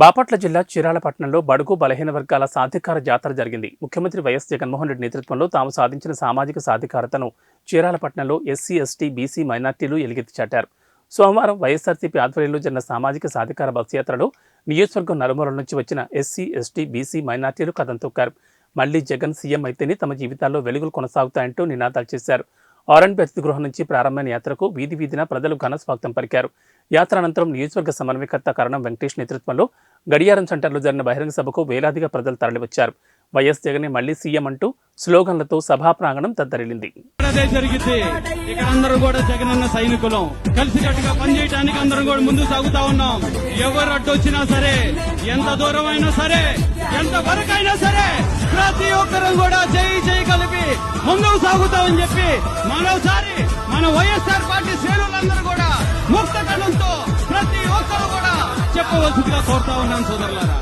బాపట్ల జిల్లా చీరాలపట్నంలో బడుగు బలహీన వర్గాల సాధికార జాతర జరిగింది. ముఖ్యమంత్రి వైఎస్ జగన్మోహన్ రెడ్డి నేతృత్వంలో తాము సాధించిన సామాజిక సాధికారతను చీరాలపట్నంలో ఎస్సీ ఎస్టీ బీసీ మైనార్టీలు ఎలుగెత్తి చాటారు. సోమవారం వైఎస్ఆర్సీపీ ఆధ్వర్యంలో జరిగిన సామాజిక సాధికార బస్ యాత్రలో నియోజకవర్గం నలుమూల నుంచి వచ్చిన ఎస్సీ ఎస్టీ బీసీ మైనార్టీలు కథం తొక్కారు. మళ్ళీ జగన్ సీఎం అయితేనే తమ జీవితాల్లో వెలుగులు కొనసాగుతాయంటూ నినాదాలు చేశారు. ఆరెంజ్ అతిథి గృహం నుంచి ప్రారంభమైన యాత్రకు వీధి వీధిన ప్రజలు ఘన స్వాగతం పలికారు. యాత్ర అనంతరం నియోజకవర్గ సమన్వయకర్త కరణం వెంకటేష్ నేతృత్వంలో గడియారం సెంటర్లో జరిగిన బహిరంగ సభకు వేలాదిగా ప్రజలు తరలివచ్చారు. వైఎస్ జగన్ మళ్ళీ సీఎం అంటూ స్లోగన్లతో సభా ప్రాంగణం తద్దరిలింది జరిగింది ఇక్కడ అందరూ కూడా జగనన్న సైనికులం. కలిసికట్టుగా పనిచేయడానికి అందరం కూడా ముందు సాగుతా ఉన్నాం. ఎవరు అడ్డొచ్చినా సరే ఎంత దూరం అయినా సరే ఎంత వరకైనా సరే ప్రతి ఒక్కరం కూడా చేయి చేయి కలిపి ముందుకు సాగుతామని చెప్పి మరోసారి మన వైఎస్ఆర్ పార్టీ శ్రేణులందరూ కూడా ముక్త ప్రతి ఒక్కరు కూడా చెప్పవలసిందిగా కోరుతా ఉన్నాను సోదరులారా.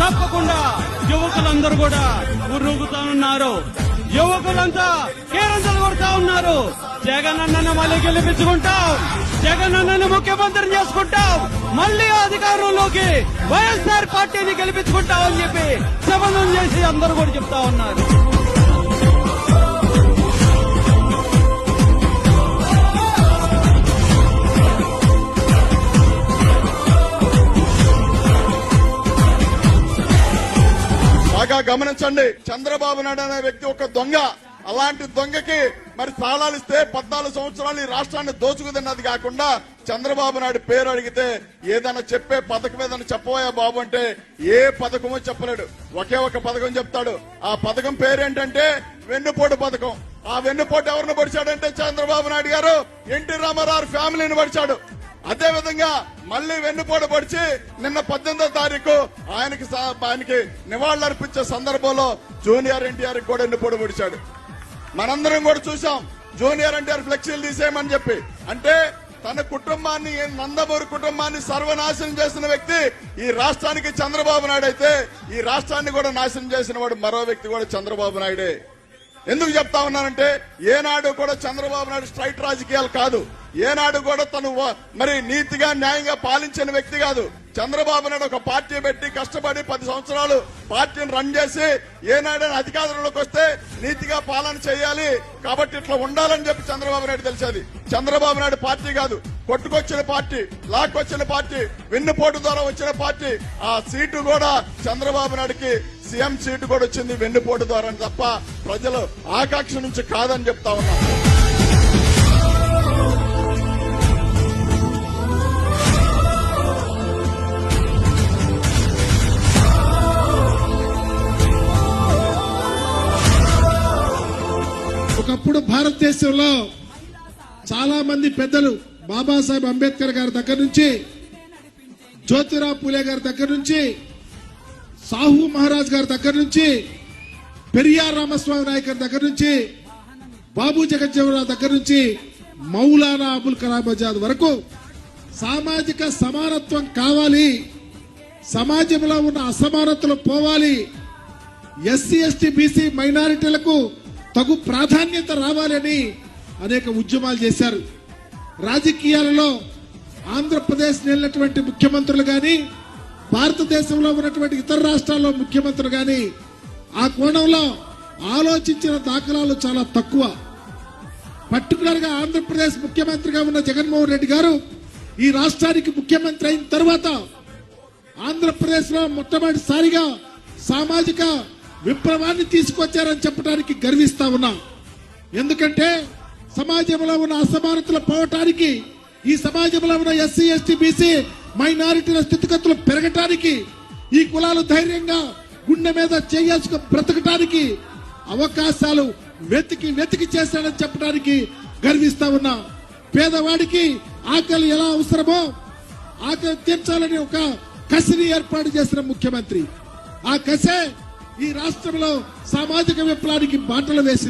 తప్పకుండా యువకులందరూ కూడా ఉర్రుగుతా ఉన్నారు. యువకులంతా కేరంతలు కొడతా ఉన్నారు. జగన్ అన్నను మళ్ళీ గెలిపించుకుంటాం. జగన్ అన్నను ముఖ్యమంత్రి చేసుకుంటాం. మళ్ళీ అధికారంలోకి వైఎస్ఆర్ పార్టీని గెలిపించుకుంటాం అని చెప్పి శపథం చేసి అందరూ కూడా చెప్తా ఉన్నారు. గమనించండి చంద్రబాబు నాయుడు అనే వ్యక్తి ఒక దొంగ. అలాంటి దొంగకి మరి తాళాలు ఇస్తే పద్నాలుగు సంవత్సరాలు ఈ రాష్ట్రాన్ని దోచుకుతున్నది కాకుండా చంద్రబాబు నాయుడు పేరు అడిగితే ఏదైనా చెప్పే పథకం ఏదైనా చెప్పబోయా బాబు అంటే ఏ పథకమో చెప్పలేడు. ఒకే ఒక పథకం చెప్తాడు. ఆ పథకం పేరేంటంటే వెన్నుపోటు పథకం. ఆ వెన్నుపోటు ఎవరిని పడిచాడంటే చంద్రబాబు నాయుడు గారు? ఎన్టీ రామారావు ఫ్యామిలీని పడిచాడు. అదే విధంగా మళ్ళీ వెన్నుపోటు పడిచి నిన్న పద్దెనిమిదో తారీఖు ఆయనకి ఆయనకి నివాళులర్పించే సందర్భంలో జూనియర్ ఎన్టీఆర్ కూడా వెన్నుపోటు పొడిచాడు. మనందరం కూడా చూసాం జూనియర్ ఎన్టీఆర్ ఫ్లెక్సీలు తీసేయమని చెప్పి. అంటే తన కుటుంబాన్ని నందమూరి కుటుంబాన్ని సర్వనాశనం చేసిన వ్యక్తి ఈ రాష్ట్రానికి చంద్రబాబు నాయుడు అయితే ఈ రాష్ట్రాన్ని కూడా నాశనం చేసిన వాడు మరో వ్యక్తి కూడా చంద్రబాబు నాయుడే. ఎందుకు చెప్తా ఉన్నానంటే ఏనాడు కూడా చంద్రబాబు నాయుడు స్ట్రైట్ రాజకీయాలు కాదు. ఏనాడు కూడా తను మరి నీతిగా న్యాయంగా పాలించిన వ్యక్తి కాదు. చంద్రబాబు నాయుడు ఒక పార్టీ పెట్టి కష్టపడి పది సంవత్సరాలు పార్టీని రన్ చేసి ఏనాడైనా అధికారంలోకి వస్తే నీతిగా పాలన చేయాలి. కాబట్టి ఇట్లా ఉండాలని చెప్పి చంద్రబాబు నాయుడు తెలిసేది. చంద్రబాబు నాయుడు పార్టీ కాదు. కొట్టుకొచ్చిన పార్టీ లాక్కొచ్చిన పార్టీ వెన్నుపోటు ద్వారా వచ్చిన పార్టీ. ఆ సీటు కూడా చంద్రబాబు నాయుడుకి సీఎం సీటు కూడా వచ్చింది వెన్నుపోటు ద్వారా తప్ప ప్రజలు ఆకాంక్ష నుంచి కాదని చెప్తా ఉన్నాం. ఒకప్పుడు భారతదేశంలో చాలా మంది పెద్దలు బాబాసాహెబ్ అంబేద్కర్ గారి దగ్గర నుంచి జ్యోతిరావు పూలే గారి దగ్గర నుంచి సాహు మహారాజ్ గారి దగ్గర నుంచి పెరియార్ రామస్వామి నాయక్ దగ్గర నుంచి బాబు జగజ్జీవనరావు దగ్గర నుంచి మౌలానా అబుల్ కలాం ఆజాద్ వరకు సామాజిక సమానత్వం కావాలి సమాజంలో ఉన్న అసమానతలు పోవాలి ఎస్సీ ఎస్టీ బీసీ మైనారిటీలకు తగు ప్రాధాన్యత రావాలని అనేక ఉద్యమాలు చేశారు. రాజకీయాలలో ఆంధ్రప్రదేశ్ వెళ్ళినటువంటి ముఖ్యమంత్రులు కానీ భారతదేశంలో ఉన్నటువంటి ఇతర రాష్ట్రాల్లో ముఖ్యమంత్రులు కానీ ఆ కోణంలో ఆలోచించిన దాఖలాలు చాలా తక్కువ. పర్టికులర్గా ఆంధ్రప్రదేశ్ ముఖ్యమంత్రిగా ఉన్న జగన్మోహన్ రెడ్డి గారు ఈ రాష్ట్రానికి ముఖ్యమంత్రి అయిన తర్వాత ఆంధ్రప్రదేశ్లో మొట్టమొదటిసారిగా సామాజిక విప్లవాన్ని తీసుకొచ్చారని చెప్పడానికి గర్విస్తా ఉన్నా. ఎందుకంటే సమాజంలో ఉన్న అసమానతలు పోవటానికి ఈ సమాజంలో ఉన్న ఎస్సీ ఎస్టీ బీసీ మైనారిటీల స్థితిగతులు పెరగటానికి ఈ కులాలు ధైర్యంగా గుండె మీద చేసుకు బ్రతకటానికి అవకాశాలు వెతికి వెతికి చేశాడని చెప్పడానికి గర్విస్తా ఉన్నా. పేదవాడికి ఆకలి ఎలా అవసరమో ఆకలి తీర్చాలని ఒక కసిని ఏర్పాటు చేసిన ముఖ్యమంత్రి. ఆ కసే ఈ రాష్ట్రంలో సామాజిక విప్లవానికి బాటలు వేసింది.